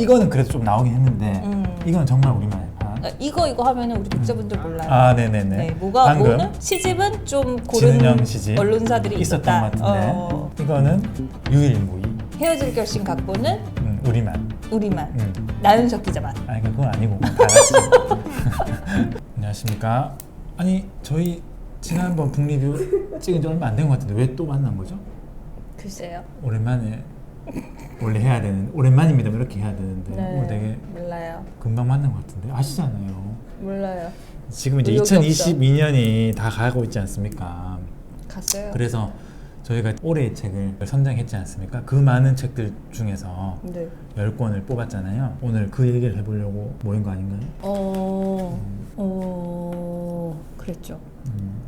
이거는 그래도 좀 나오긴 했는데 음. 이건 정말 우리만의 판. 아, 이거 이거 하면은 우리 독자분들 몰라요. 아 네네네. 네, 뭐가 방금 뭐는 시집은 좀 고른 진은영 시집 언론사들이 있었던 있었다. 것 같은데 어, 이거는 유일무이 헤어질 결심 갖고는 음, 우리만. 우리만 음. 나윤석 기자만. 아니 그건 아니고 다 같이. 안녕하십니까. 아니 저희 지난번 북리뷰 찍은 지 얼마 안 된 것 같은데 왜 또 만난 거죠? 글쎄요. 오랜만에 원래 해야 되는 오랜만입니다 이렇게 해야 되는데 네. 오늘 되게 몰라요. 금방 만난 것 같은데 아시잖아요. 몰라요. 지금 이제 의욕이 없어. 2022년이 다 가고 있지 않습니까? 갔어요. 그래서 저희가 올해의 책을 선정했지 않습니까? 그 많은 책들 중에서 네. 10권을 뽑았잖아요. 오늘 그 얘기를 해보려고 모인 거 아닌가요? 어, 어, 그랬죠. 음.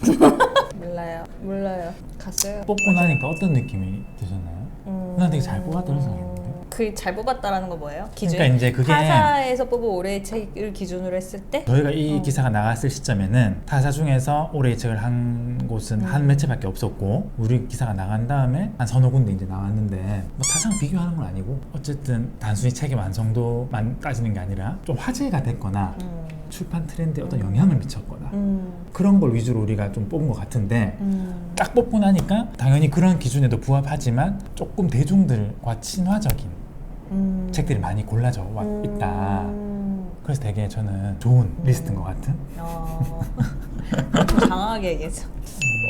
몰라요. 몰라요. 갔어요. 뽑고 나니까 어떤 느낌이 드셨나요? 음. 난 되게 잘 뽑았다고 생각했는데. 그 잘 뽑았다는 건 뭐예요? 기준. 그러니까 이제 그게 타사에서 뽑은 올해의 책을 기준으로 했을 때 저희가 이 어. 기사가 나갔을 시점에는 타사 중에서 올해의 책을 한 곳은 음. 한 매체밖에 없었고 우리 기사가 나간 다음에 한 서너 군데 이제 나왔는데 뭐 타사랑 비교하는 건 아니고 어쨌든 단순히 책의 완성도만 따지는 게 아니라 좀 화제가 됐거나 음. 출판 트렌드에 어떤 영향을 미쳤거나 음. 그런 걸 위주로 우리가 좀 뽑은 것 같은데 음. 딱 뽑고 나니까 당연히 그런 기준에도 부합하지만 조금 대중들과 친화적인 음. 책들이 많이 골라져 와 있다. 음. 그래서 되게 저는 좋은 리스트인 것 같은. 어. 좀 장황하게 얘기했어.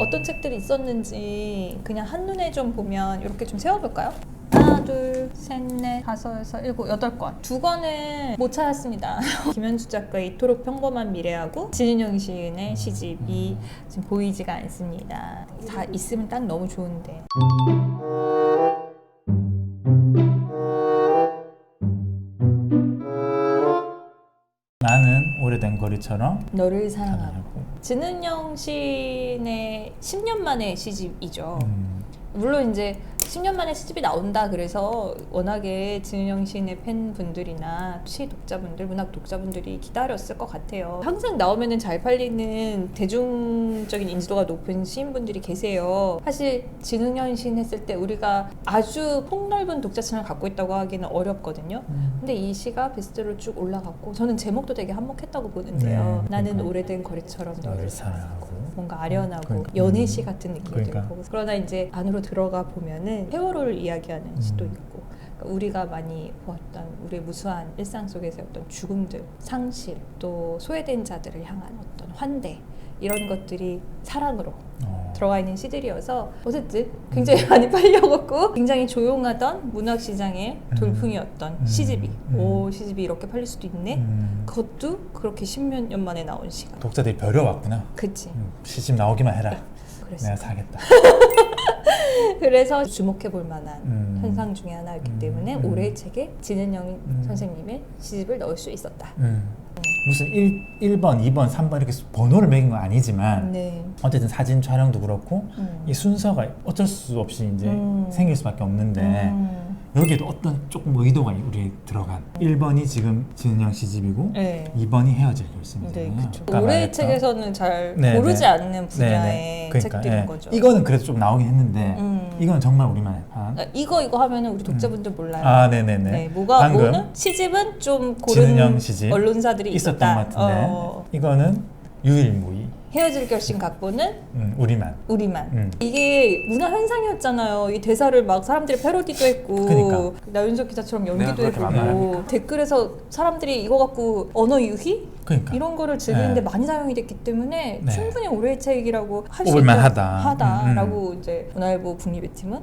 어떤 책들이 있었는지 그냥 한눈에 좀 보면 이렇게 좀 세워볼까요? 하나, 둘, 셋, 넷, 다섯, 여섯, 일곱, 여덟 권. 두 권은 못 찾았습니다. 김현주 작가의 이토록 평범한 미래하고 진은영 시인의 시집이 지금 보이지가 않습니다. 다 있으면 딱 너무 좋은데. 나는 오래된 거리처럼 너를 사랑하고. 사랑하고. 진은영 시인의 10년 만의 시집이죠. 음, 물론 이제 10년 만에 시집이 나온다 그래서 워낙에 진은영 시인의 팬분들이나 시 독자분들, 문학 독자분들이 기다렸을 것 같아요. 항상 나오면은 잘 팔리는 대중적인 인지도가 높은 시인분들이 계세요. 사실 진은영 시인 했을 때 우리가 아주 폭넓은 독자층을 갖고 있다고 하기는 어렵거든요. 음. 근데 이 시가 베스트로 쭉 올라갔고 저는 제목도 되게 한몫했다고 보는데요. 네, 나는. 오래된 거리처럼 너를 사랑하고. 뭔가 아련하고 그러니까. 연애시 음. 같은 느낌이 그러니까. 들고 그러나 이제 안으로 들어가 보면은 세월호를 이야기하는 시도 음. 있고 그러니까 우리가 많이 보았던 우리의 무수한 일상 속에서 어떤 죽음들, 상실, 또 소외된 자들을 향한 어떤 환대 이런 것들이 사랑으로 어. 들어가 있는 시들이어서 어쨌든 굉장히 많이 팔려갔고 굉장히 조용하던 문학 시장의 음. 돌풍이었던 음. 시집이 음. 오 시집이 이렇게 팔릴 수도 있네 음, 그것도 그렇게 십몇 년 만에 나온 시가 독자들이 벼려왔구나. 그치 음, 시집 나오기만 해라. 그랬어 내가 사겠다. 그래서 주목해 볼 만한 음. 현상 중에 하나였기 음. 때문에 음. 올해의 책에 진은영 음. 선생님의 시집을 넣을 수 있었다. 음. 무슨 1, 1번, 2번, 3번 이렇게 번호를 매긴 건 아니지만 네. 어쨌든 사진 촬영도 그렇고 음. 이 순서가 어쩔 수 없이 이제 음. 생길 수밖에 없는데 음. 여기에도 어떤 조금 의도가 우리에 들어간 1번이 지금 진은영 시집이고 네. 2번이 헤어질 네, 결심이잖아요. 그렇죠. 올해의 책에서는 잘 네, 고르지 네. 않는 분야의 네네. 그러니까, 책들인 예. 거죠. 이거는 그래도 좀 나오긴 했는데 음. 이건 정말 우리만의 판. 아, 이거 이거 하면은 우리 독자분들 몰라요. 아 네네네. 네, 뭐가 방금 뭐는 시집은 좀 진은영 고른 시집 언론사들이 있었던 있었다. 것 같은데 어, 이거는 유일무이 헤어질 결심 갖고는 음, 우리만. 우리만. 음. 이게 문화 현상이었잖아요. 이 대사를 막 사람들이 패러디도 했고 그러니까. 나윤석 기자처럼 연기도 그렇게 만만합니까? 댓글에서 사람들이 이거 갖고 언어 유희 그러니까 이런 거를 즐기는데 네. 많이 사용이 됐기 때문에 네. 충분히 올해의 책이라고 할수 뽑을만 있다 하다. 하다라고 이제 문화일보 북리배 팀은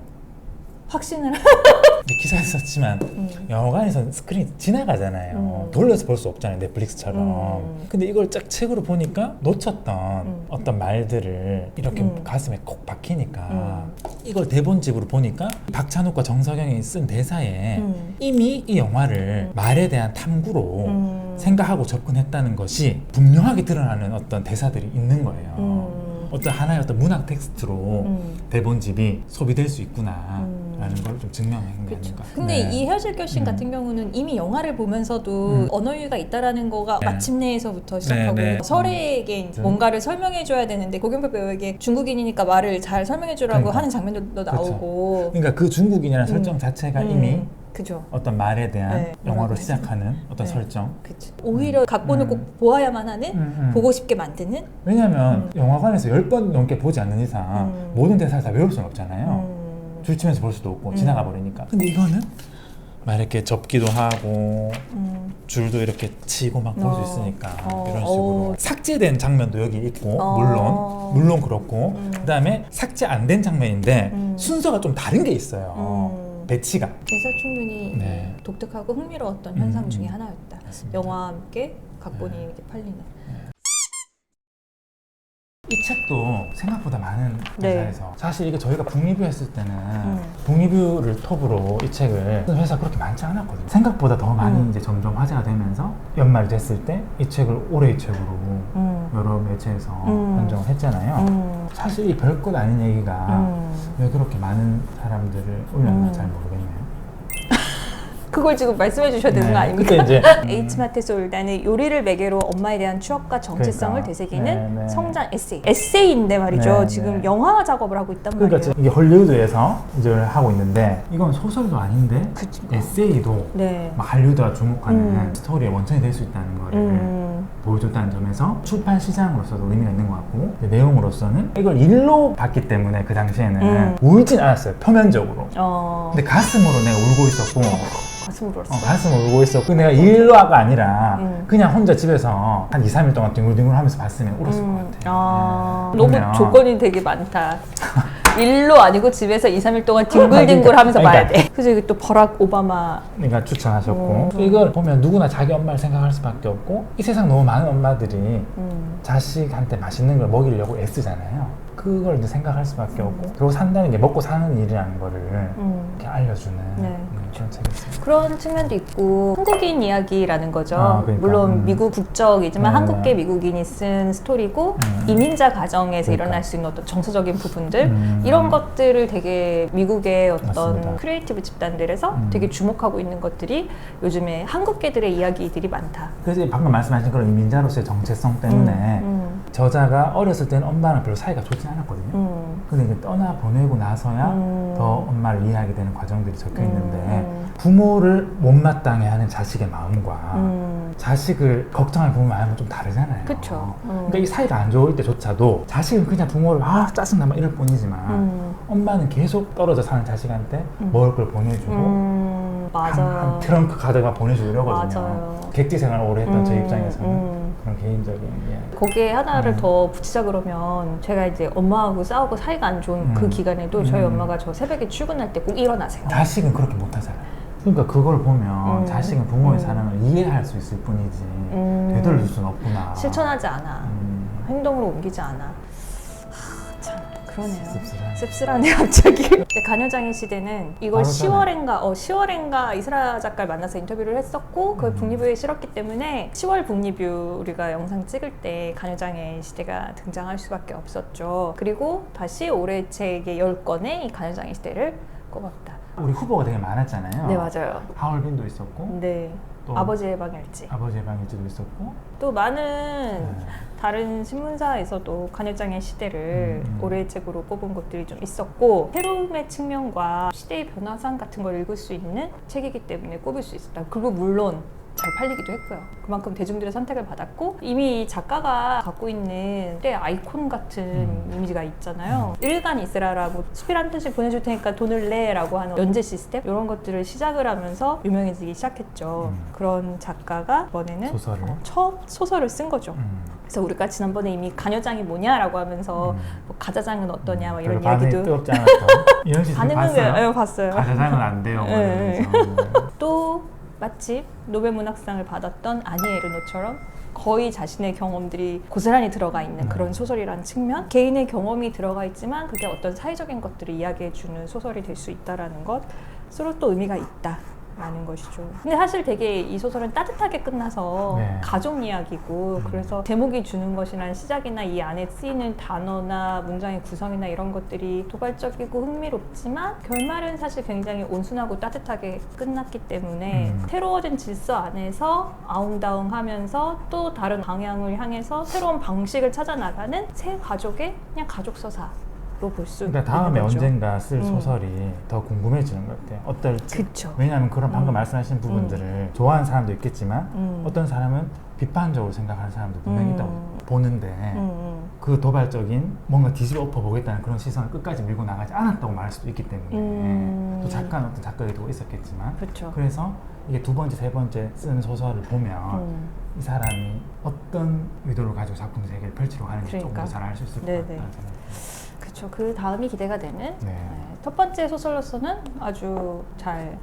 확신을 기사에 썼지만 음. 영화관에서 스크린 지나가잖아요. 음. 돌려서 볼 수 없잖아요. 넷플릭스처럼. 음. 근데 이걸 쫙 책으로 보니까 놓쳤던 음. 어떤 말들을 이렇게 음. 가슴에 콕 박히니까 음. 이걸 대본집으로 보니까 박찬욱과 정석영이 쓴 대사에 음. 이미 이 영화를 음. 말에 대한 탐구로 음. 생각하고 접근했다는 것이 분명하게 드러나는 어떤 대사들이 있는 거예요. 음. 어떤 하나의 어떤 문학 텍스트로 음. 대본집이 소비될 수 있구나 라는 음. 걸좀 증명한 게 그렇죠. 아닌가. 근데 네. 이 헤어질 결심 음. 같은 경우는 이미 영화를 보면서도 음. 언어유희가 있다라는 거가 네. 마침내에서부터 시작하고 네, 네. 설애에게 이제 음. 뭔가를 설명해줘야 되는데 고경표 배우에게 중국인이니까 말을 잘 설명해주라고 그러니까. 하는 장면도 그렇죠. 나오고 그러니까 그 중국인이라는 음. 설정 자체가 음. 이미 그죠. 어떤 말에 대한 네, 영화로 시작하는 어떤 네. 설정. 그치. 오히려 각본을 음. 꼭 보아야만 하는 음, 음. 보고 싶게 만드는 왜냐하면 음. 영화관에서 열 번 넘게 보지 않는 이상 음. 모든 대사를 다 외울 수는 없잖아요. 음, 줄 치면서 볼 수도 없고 음. 지나가 버리니까. 근데 이거는 막 이렇게 접기도 하고 음. 줄도 이렇게 치고 막 볼 수 어. 있으니까 어. 이런 식으로 어. 삭제된 장면도 여기 있고 어. 물론 물론 그렇고 음. 그다음에 삭제 안 된 장면인데 음. 순서가 좀 다른 게 있어요. 음. 배치가. 대사 충분히 네. 독특하고 흥미로웠던 음, 현상 음. 중에 하나였다. 맞습니다. 영화와 함께 각본이 네. 이렇게 팔리는. 이 책도 생각보다 많은 네. 회사에서 사실 이게 저희가 북리뷰 했을 때는 음. 북리뷰를 톱으로 이 책을 쓴 회사 그렇게 많지 않았거든요. 생각보다 더 많이 음. 이제 점점 화제가 되면서 연말이 됐을 때 이 책을 올해의 책으로 음. 여러 매체에서 음. 선정을 했잖아요. 음. 사실 이 별것 아닌 얘기가 음. 왜 그렇게 많은 사람들을 올렸나 음. 잘 모르겠네요. 그걸 지금 말씀해 주셔야 되는 거 네, 아닙니까? 그때 이제 H마트에서 올다는 요리를 매개로 엄마에 대한 추억과 정체성을 그러니까. 되새기는 네, 네. 성장 에세이. 에세이인데 말이죠. 네, 지금 네. 영화 작업을 하고 있단 그러니까 말이에요. 지금 이게 헐리우드에서 이제 하고 있는데 이건 소설도 아닌데 그쵸. 에세이도 네. 막 할리우드가 주목하는 음. 스토리의 원천이 될 수 있다는 거를 음. 보여줬다는 점에서 출판 시장으로서도 의미가 있는 것 같고 내용으로서는 이걸 일로 봤기 때문에 그 당시에는 음. 울진 않았어요 표면적으로 어. 근데 가슴으로 내가 울고 있었고 어, 울었어. 가슴으로 울고 있었고 내가 일로가 아니라 음. 그냥 혼자 집에서 한 2, 3일 동안 뒹굴뒹굴 하면서 봤으면 울었을 것 음. 같아요 아, 네. 너무 보면 조건이 되게 많다. 일로 아니고 집에서 2, 3일 동안 뒹굴뒹굴 그러니까, 하면서 봐야 그러니까. 돼. 그래서 이게 또 버락 오바마 그러니까 추천하셨고 음. 이걸 보면 누구나 자기 엄마를 생각할 수밖에 없고 이 세상 너무 많은 엄마들이 음. 자식한테 맛있는 걸 먹이려고 애쓰잖아요. 그걸 이제 생각할 수밖에 없고 그리고 산다는 게 먹고 사는 일이라는 거를 음. 이렇게 알려주는 네, 음, 그런 책이었습니다. 그런 측면도 있고 한국인 이야기라는 거죠. 아, 그러니까. 물론 음. 미국 국적이지만 네. 한국계 미국인이 쓴 스토리고 음. 이민자 가정에서 그러니까. 일어날 수 있는 어떤 정서적인 부분들 음. 이런 것들을 되게 미국의 어떤 맞습니다. 크리에이티브 집단들에서 음. 되게 주목하고 있는 것들이 요즘에 한국계들의 이야기들이 많다. 그래서 방금 말씀하신 그런 이민자로서의 정체성 때문에 음, 저자가 어렸을 때는 엄마랑 별로 사이가 좋진 않았거든요. 음, 근데 이제 떠나 보내고 나서야 음. 더 엄마를 이해하게 되는 과정들이 적혀 있는데 음. 부모를 못마땅해 하는 자식의 마음과 음. 자식을 걱정할 부모 마음은 좀 다르잖아요. 그쵸. 음. 그러니까 이 사이가 안 좋을 때조차도 자식은 그냥 부모를 아 짜증나 막 이럴 뿐이지만 음. 엄마는 계속 떨어져 사는 자식한테 음. 먹을 걸 보내주고 음, 한. 한 트렁크 가득 보내주고 이러거든요. 맞아요. 객지 생활을 오래 했던 제 음, 입장에서는 음. 그런 개인적인 이야기. 거기에 하나를 음. 더 붙이자 그러면 제가 이제 엄마하고 싸우고 사이가 안 좋은 그 음. 기간에도 저희 음. 엄마가 저 새벽에 출근할 때 꼭 일어나세요. 자식은 그렇게 못하잖아요. 그러니까 그걸 보면 음. 자식은 부모의 음. 사랑을 이해할 수 있을 뿐이지 음. 되돌릴 수는 없구나. 실천하지 않아. 음. 행동으로 옮기지 않아. 그러네요. 씁쓸하네. 씁쓸하네 갑자기. 근데 간여장의 시대는 이걸 바로 10월인가 어 10월인가 이스라 작가를 만나서 인터뷰를 했었고 그걸 음. 북리뷰에 실었기 때문에 10월 북리뷰 우리가 영상 찍을 때 간여장의 시대가 등장할 수밖에 없었죠. 그리고 다시 올해 책의 10권의 이 간여장의 시대를 꼽았다. 우리 후보가 되게 많았잖아요. 네 맞아요. 하얼빈도 있었고 네. 또 아버지의 방일지. 아버지의 방일지도 있었고 또 많은 네. 다른 신문사에서도 간여장의 시대를 음, 음. 올해의 책으로 꼽은 것들이 좀 있었고 새로움의 측면과 시대의 변화상 같은 걸 읽을 수 있는 책이기 때문에 꼽을 수 있었다. 그리고 물론 잘 팔리기도 했고요. 그만큼 대중들의 선택을 받았고 이미 이 작가가 갖고 있는 때 아이콘 같은 음. 이미지가 있잖아요. 일간 이스라라고 수필 한 편씩 보내줄 테니까 돈을 내라고 하는 연재 시스템 이런 것들을 시작을 하면서 유명해지기 시작했죠. 음. 그런 작가가 이번에는 소설을. 어, 처음 소설을 쓴 거죠. 음. 그래서 우리가 지난번에 이미 간여장이 뭐냐라고 하면서 음. 뭐 가자장은 어떠냐 막 이런 별로 반응이 이야기도 뜨겁지 않았던 이런 시 반응은 봤어요? 왜- 예, 봤어요. 가자장은 안 돼요. 뭐 네. 또 마침 노벨 문학상을 받았던 아니 에르노처럼 거의 자신의 경험들이 고스란히 들어가 있는 그런 음. 소설이라는 측면 개인의 경험이 들어가 있지만 그게 어떤 사회적인 것들을 이야기해 주는 소설이 될 수 있다라는 것으로 또 의미가 있다. 라는 것이죠. 근데 사실 되게 이 소설은 따뜻하게 끝나서 네. 가족 이야기고 음. 그래서 제목이 주는 것이란 시작이나 이 안에 쓰이는 단어나 문장의 구성이나 이런 것들이 도발적이고 흥미롭지만 결말은 사실 굉장히 온순하고 따뜻하게 끝났기 때문에 음. 새로워진 질서 안에서 아웅다웅하면서 또 다른 방향을 향해서 새로운 방식을 찾아 나가는 새 가족의 그냥 가족 서사. 볼수 그러니까 다음에. 언젠가 쓸 음. 소설이 더 궁금해지는 것 같아요. 어떨지. 그쵸. 왜냐하면 그런 방금 음. 말씀하신 부분들을 좋아하는 사람도 있겠지만 음. 어떤 사람은 비판적으로 생각하는 사람도 분명히 음. 있다고 보는데 음, 음. 그 도발적인 뭔가 뒤집어 엎어 보겠다는 그런 시선을 끝까지 밀고 나가지 않았다고 말할 수도 있기 때문에 음. 또 작가는 어떤 작가들도 있었겠지만 그렇죠. 그래서 이게 두 번째 세 번째 쓰는 소설을 보면 음. 이 사람이 어떤 의도를 가지고 작품 세계를 펼치려고 하는지 조금 그러니까. 더 잘 알 수 있을 것 네네. 같다는 생각이 그렇죠. 그 다음이 기대가 되는 네. 네, 첫 번째 소설로서는 아주 잘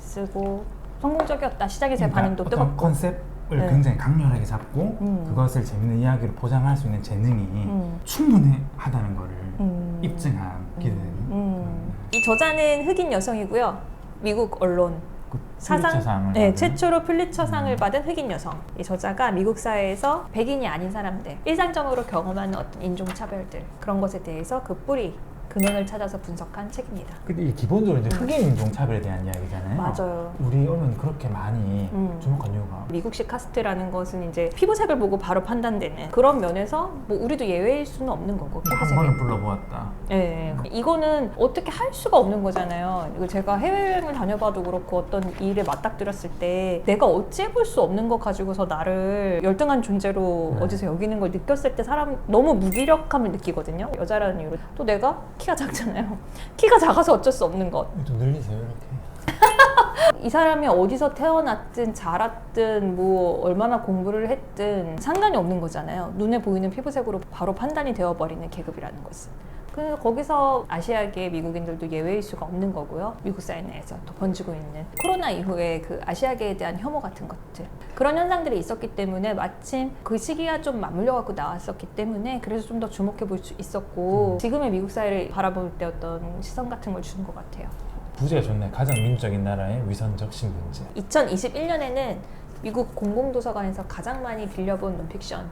쓰고 성공적이었다. 시작에서의 그러니까 반응도 어떤 뜨겁고. 컨셉을 네. 굉장히 강렬하게 잡고 음. 그것을 재밌는 이야기로 포장할 수 있는 재능이 음. 충분하다는 거를 음. 입증한 기대되는 음. 이 저자는 흑인 여성이고요. 미국 언론 그 사상 네, 최초로 플리처상을 음. 받은 흑인 여성. 이 저자가 미국 사회에서 백인이 아닌 사람들 일상적으로 경험하는 어떤 인종 차별들 그런 것에 대해서 그 뿌리 근원을 찾아서 분석한 책입니다. 근데 이 기본적으로 이제 흑인 인종 차별에 대한 이야기잖아요. 맞아요. 우리 언론이 그렇게 많이 음. 주목한 이유가 미국식 카스트라는 것은 이제 피부색을 보고 바로 판단되는 그런 면에서 뭐 우리도 예외일 수는 없는 거고 한 번은. 불러보았다. 예, 이거는 어떻게 할 수가 없는 거잖아요. 이거 제가 해외여행을 다녀봐도 그렇고 어떤 일에 맞닥뜨렸을 때 내가 어찌 해볼 수 없는 거 가지고서 나를 열등한 존재로 네. 어디서 여기는 걸 느꼈을 때 사람 너무 무기력함을 느끼거든요. 여자라는 이유로 또 내가 키가 작잖아요. 키가 작아서 어쩔 수 없는 것. 좀 늘리세요 이렇게. 이 사람이 어디서 태어났든 자랐든 뭐 얼마나 공부를 했든 상관이 없는 거잖아요. 눈에 보이는 피부색으로 바로 판단이 되어버리는 계급이라는 것은. 그 거기서 아시아계 미국인들도 예외일 수가 없는 거고요. 미국 사회 내에서 또 번지고 있는 코로나 이후에 그 아시아계에 대한 혐오 같은 것들 그런 현상들이 있었기 때문에 마침 그 시기가 좀 맞물려 갖고 나왔었기 때문에 그래서 좀 더 주목해 볼 수 있었고 지금의 미국 사회를 바라볼 때 어떤 시선 같은 걸 주는 것 같아요. 부제가 좋네. 가장 민주적인 나라의 위선적 신분제. 2021년에는 미국 공공도서관에서 가장 많이 빌려본 논픽션에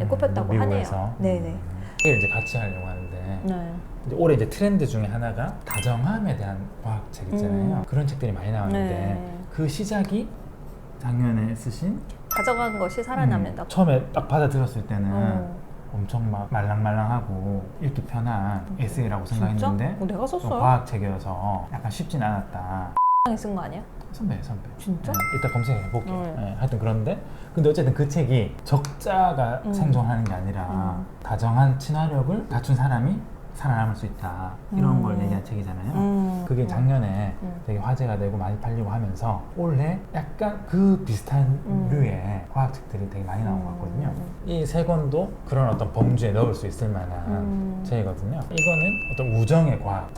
음, 꼽혔다고 미국에서. 하네요. 네네. 음. 이걸 이제 같이 하려고 하는데 네. 이제 올해 이제 트렌드 중에 하나가 다정함에 대한 과학책 있잖아요. 음. 그런 책들이 많이 나왔는데 네. 그 시작이 작년에 쓰신 가져간 것이 살아남는다. 음, 처음에 딱 받아들였을 때는 어. 엄청 막 말랑말랑하고 읽기 편한 에세이라고 생각했는데? 어, 내가 좀 썼어요. 과학책이어서 약간 쉽진 않았다. 쓴거 아니야? 선배 선배. 진짜? 네, 이따 검색해 볼게. 네. 네, 하여튼 그런데 근데 어쨌든 그 책이 적자가 음. 생존하는 게 아니라 음. 다정한 친화력을 갖춘 사람이 살아남을 수 있다 이런 음. 걸 얘기한 책이잖아요. 음. 그게 음. 작년에 음. 되게 화제가 되고 많이 팔리고 하면서 올해 약간 그 비슷한 음. 류의 과학책들이 되게 많이 나온 것 같거든요. 음. 이세 권도 그런 어떤 범주에 넣을 수 있을 만한 음. 책이거든요. 이거는 어떤 우정의 과학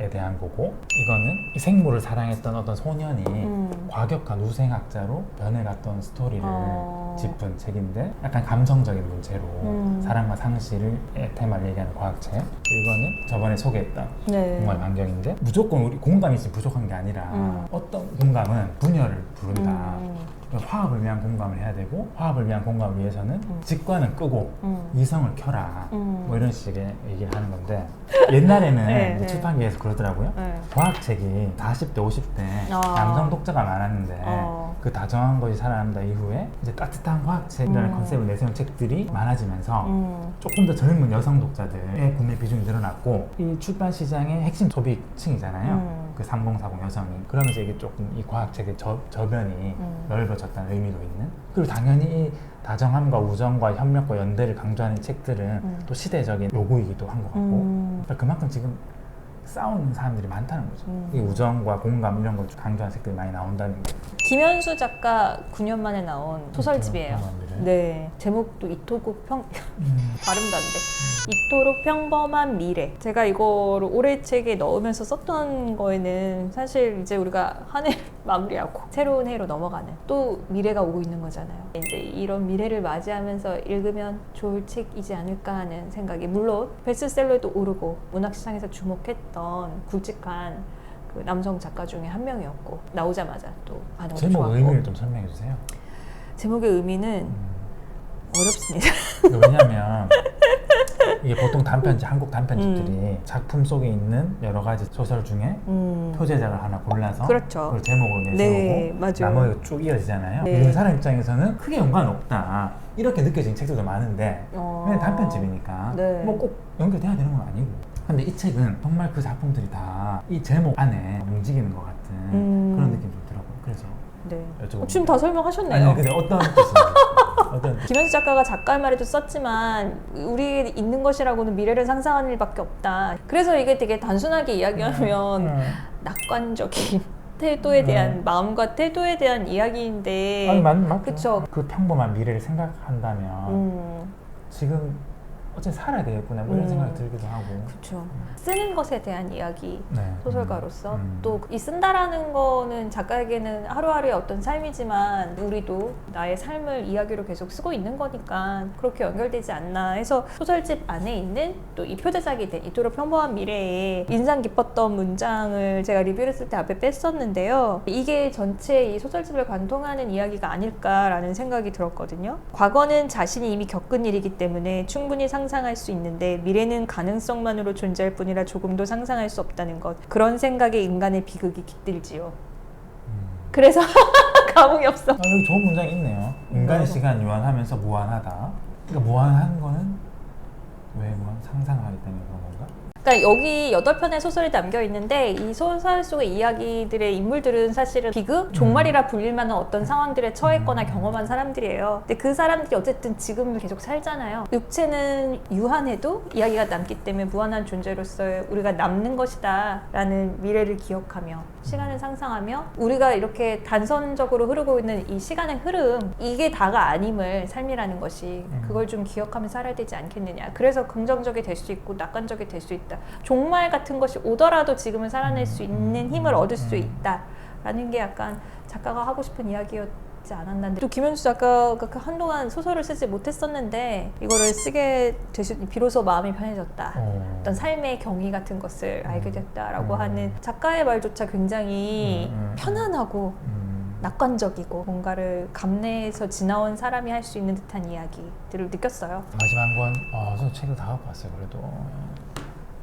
에 대한 거고 이거는 이 생물을 사랑했던 어떤 소년이 음. 과격한 우생학자로 변해갔던 스토리를 어. 짚은 책인데 약간 감성적인 문제로 음. 사랑과 상실을 테마를 얘기하는 과학책 이거는 저번에 소개했던 네. 공간 반경인데 무조건 우리 공감이 지금 부족한 게 아니라 음. 어떤 공감은 분열을 부른다 음. 그러니까 화합을 위한 공감을 해야 되고 화합을 위한 공감을 위해서는 음. 직관은 끄고 음. 이성을 켜라 음. 뭐 이런 식의 얘기를 하는 건데 옛날에는 네, 이제 네. 출판계에서 그러더라고요 네. 과학책이 40대 50대 아. 남성 독자가 많았는데 어. 그 다정한 것이 살아남다 이후에 이제 따뜻한 과학책이라는 음. 컨셉을 내세운 책들이 많아지면서 음. 조금 더 젊은 여성 독자들의 구매 비중이 늘어났고 이 출판 시장의 핵심 소비층이잖아요. 음. 그 3040 여성이 그러면서 이게 조금 이 과학책의 저, 저변이 음. 넓어졌다는 의미도 있는 그리고 당연히 이 다정함과 우정과 협력과 연대를 강조하는 책들은 음. 또 시대적인 요구이기도 한 것 같고 음. 그러니까 그만큼 지금 싸우는 사람들이 많다는 거죠. 음. 이 우정과 공감 이런 걸 강조하는 책들이 많이 나온다는 게 김현수 작가 9년 만에 나온 소설집이에요. 그런 마음들을. 네. 제목도 이토록 평 음. 발음도 안 돼. 이토록 평범한 미래. 제가 이거를 올해 책에 넣으면서 썼던 거에는 사실 이제 우리가 한 해 마무리하고 새로운 해로 넘어가는 또 미래가 오고 있는 거잖아요. 이제 이런 미래를 맞이하면서 읽으면 좋을 책이지 않을까 하는 생각이 물론 베스트셀러에도 오르고 문학 시장에서 주목했던 굵직한 그 남성 작가 중에 한 명이었고 나오자마자 또 제목 좋았고 의미를 좀 설명해 주세요. 제목의 의미는 음. 어렵습니다. 왜냐하면 이게 보통 단편집 한국 단편집들이 작품 속에 있는 여러 가지 소설 중에 음. 표제작을 하나 골라서 그렇죠. 그걸 제목으로 내세우고 네, 맞아요. 나머지가 쭉 이어지잖아요. 네. 읽는 사람 입장에서는 크게 연관 없다 이렇게 느껴지는 책들도 많은데 어. 그냥 단편집이니까 네. 뭐 꼭 연결돼야 되는 건 아니고 근데 이 책은 정말 그 작품들이 다 이 제목 안에 움직이는 것 같은 음. 그런. 그래서 네. 여쭤봅니다. 어, 지금 다 설명하셨네요. 아니 근데 어떤 뜻이에요? 어떤 뜻? 김현수 작가가 작가의 말에도 썼지만 우리 있는 것이라고는 미래를 상상하는 일밖에 없다. 그래서 이게 되게 단순하게 이야기하면 음. 낙관적인 태도에 대한 음. 마음과 태도에 대한 이야기인데 아니 맞 맞죠. 그쵸. 그 평범한 미래를 생각한다면 음, 지금 어째 살아야 되겠구나 뭐 이런 음. 생각이 들기도 하고. 그렇죠. 쓰는 것에 대한 이야기. 네. 소설가로서 음. 또이 쓴다라는 거는 작가에게는 하루하루의 어떤 삶이지만 우리도 나의 삶을 이야기로 계속 쓰고 있는 거니까 그렇게 연결되지 않나 해서 소설집 안에 있는 또 이 표제작이 된 이토록 평범한 미래에 인상 깊었던 문장을 제가 리뷰를 쓸 때 앞에 뺐었는데요. 이게 전체 이 소설집을 관통하는 이야기가 아닐까라는 생각이 들었거든요. 과거는 자신이 이미 겪은 일이기 때문에 충분히 상상할 수 있는데 미래는 가능성만으로 존재할 뿐이라 조금도 상상할 수 없다는 것. 그런 생각에 인간의 비극이 깃들지요. 음. 그래서 감흥이 없어. 아, 여기 좋은 문장이 있네요. 인간의 뭐라고? 시간 유한하면서 무한하다. 그러니까 무한한 거는 왜 무한? 상상하기 때문에 그런 건가? 그러니까 여기 여덟 편의 소설이 담겨 있는데 이 소설 속의 이야기들의 인물들은 사실은 비극, 종말이라 불릴 만한 어떤 상황들에 처했거나 음. 경험한 경험한 사람들이에요. 근데 그 사람들이 어쨌든 지금 계속 살잖아요. 육체는 유한해도 이야기가 남기 때문에 무한한 존재로서 우리가 남는 것이다라는 미래를 기억하며 시간을 상상하며 우리가 이렇게 단선적으로 흐르고 있는 이 시간의 흐름 이게 다가 아님을 삶이라는 것이 음. 그걸 좀 기억하며 살아야 되지 않겠느냐. 그래서 긍정적이 될 수 있고 낙관적이 될 수 있다. 종말 같은 것이 오더라도 지금을 살아낼 수 있는 힘을 얻을 수 음. 있다 라는 게 약간 작가가 하고 싶은 이야기였 지 않았나. 또 김현수 작가가 그 한동안 소설을 쓰지 못했었는데 이거를 쓰게 되시 비로소 마음이 편해졌다. 어. 어떤 삶의 경위 같은 것을 알게 됐다라고 음. 하는 작가의 말조차 굉장히 음, 음, 음. 편안하고 음. 낙관적이고 뭔가를 감내해서 지나온 사람이 할 수 있는 듯한 이야기들을 느꼈어요. 마지막 건, 아, 저 책을 다 갖고 왔어요, 그래도.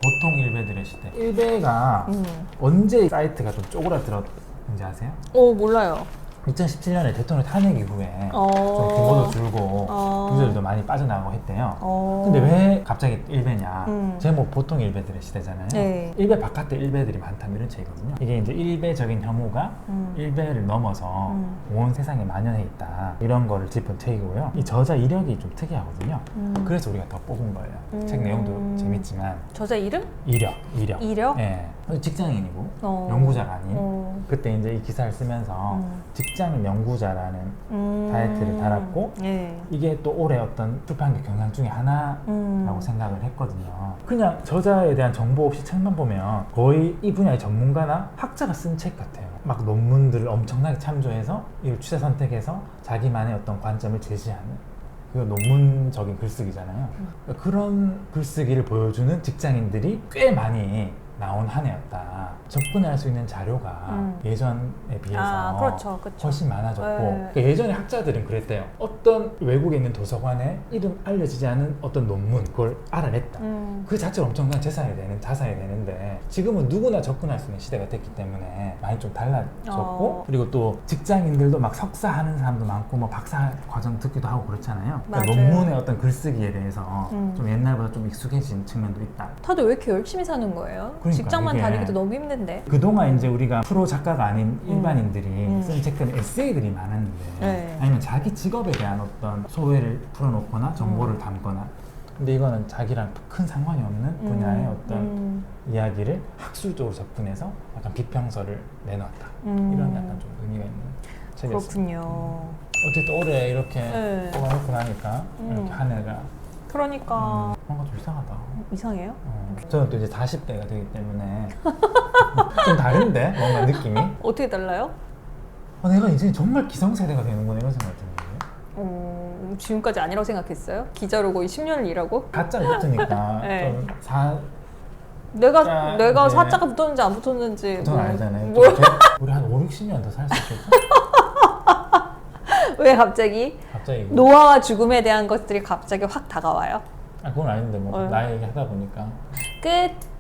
보통 일베들의 시대. 일베가 음. 언제 사이트가 좀 쪼그라들었는지 아세요? 오 몰라요. 2017년에 대통령 탄핵 이후에 어. 좀 규모도 줄고 어. 유저들도 많이 빠져나가고 했대요. 어. 근데 왜 갑자기 일베냐? 음. 제목 보통 일베들의 시대잖아요. 네. 일베 바깥에 일베들이 많다는 이런 책이거든요. 이게 이제 일베적인 혐오가 음. 일베를 넘어서 음. 온 세상에 만연해 있다. 이런 거를 짚은 책이고요. 이 저자 이력이 좀 특이하거든요. 음. 그래서 우리가 더 뽑은 거예요. 음. 책 내용도 재밌지만 저자 이름? 이력, 이력. 이력? 예. 직장인이고 어. 연구자가 아닌. 어. 그때 이제 이 기사를 쓰면서 음. 직장 연구자라는 음. 다이어트를 달았고 네. 이게 또 올해 어떤 출판계 경향 중에 하나라고 음. 생각을 했거든요. 그냥 저자에 대한 정보 없이 책만 보면 거의 이 분야의 전문가나 학자가 쓴 책 같아요. 막 논문들을 엄청나게 참조해서 이걸 취사 선택해서 자기만의 어떤 관점을 제시하는 그 논문적인 글쓰기잖아요. 음. 그러니까 그런 글쓰기를 보여주는 직장인들이 꽤 많이 나온 한 해였다. 접근할 수 있는 자료가 음. 예전에 비해서 아 그렇죠, 그렇죠. 훨씬 많아졌고 네. 그러니까 예전에 학자들은 그랬대요. 어떤 외국에 있는 도서관에 이름 알려지지 않은 어떤 논문 그걸 알아냈다. 음. 그 자체가 엄청난 재산이 되는 자산이 되는데 지금은 누구나 접근할 수 있는 시대가 됐기 때문에 많이 좀 달라졌고 어. 그리고 또 직장인들도 막 석사 하는 사람도 많고 뭐 박사 과정 듣기도 하고 그렇잖아요. 그러니까. 논문의 어떤 글쓰기에 대해서 음. 좀 옛날보다 좀 익숙해진 측면도 있다. 다들 왜 이렇게 열심히 사는 거예요? 그러니까, 직장만 다니기도 너무 힘든 데. 그동안 이제 우리가 프로 작가가 아닌 일반인들이 음. 쓴 책들은 에세이들이 많았는데 네. 아니면 자기 직업에 대한 어떤 소회를 풀어놓거나 정보를 음. 담거나 근데 이거는 자기랑 큰 상관이 없는 분야의 음. 어떤 음. 이야기를 학술적으로 접근해서 약간 비평서를 내놨다 음. 이런 약간 좀 의미가 있는 책이었어요 그렇군요. 어쨌든 올해 이렇게 네. 뽑아놓고 나니까 음. 이렇게 한 해가 그러니까 음, 뭔가 좀 이상하다 이상해요? 어. 저는 또 이제 40대가 되기 때문에 좀 다른데 뭔가 느낌이 어떻게 달라요? 아, 내가 이제 정말 기성세대가 되는구나 이런 생각이 드는데 어, 지금까지 아니라고 생각했어요? 기자로 거의 10년을 일하고? 가짜 붙으니까 네. 좀 사, 내가 자, 내가 이제- 사자가 붙었는지 안 붙었는지 전 뭐- 알잖아요 뭐- 좀 개- 우리 한 5, 60년 더 살 수 있겠죠? 왜 갑자기 갑자기 이거. 노화와 죽음에 대한 것들이 갑자기 확 다가와요? 아 그건 아닌데 뭐 어. 나이 얘기 하다 보니까 끝.